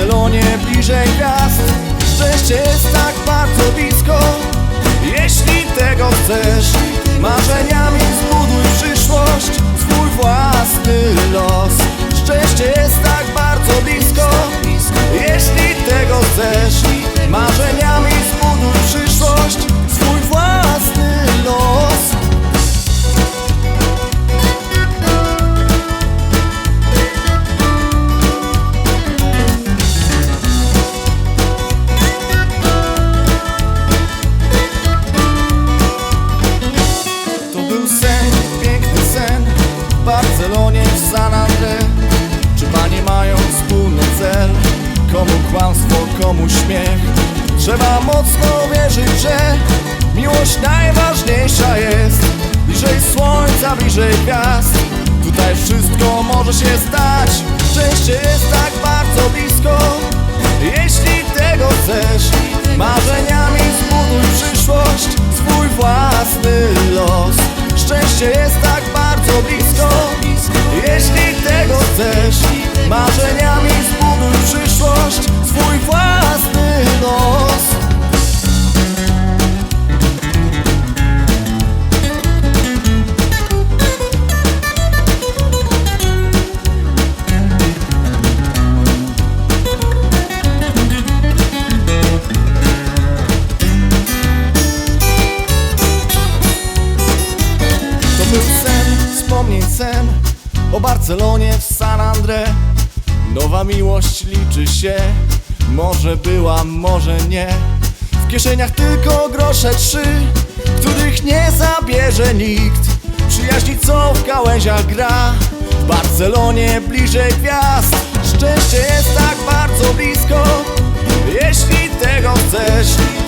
Barcelonie bliżej gwiazd. Szczęście jest tak bardzo blisko. Trzeba mocno wierzyć, że Miłość najważniejsza jest. Bliżej słońca, bliżej gwiazd. Tutaj wszystko może się stać. Szczęście jest tak bardzo blisko sen O Barcelonie w San André. Nowa miłość liczy się Może była, może nie. W kieszeniach tylko grosze trzy Których nie zabierze nikt. Przyjaźni co w gałęziach gra. W Barcelonie bliżej gwiazd. Szczęście jest tak bardzo blisko Jeśli tego chcesz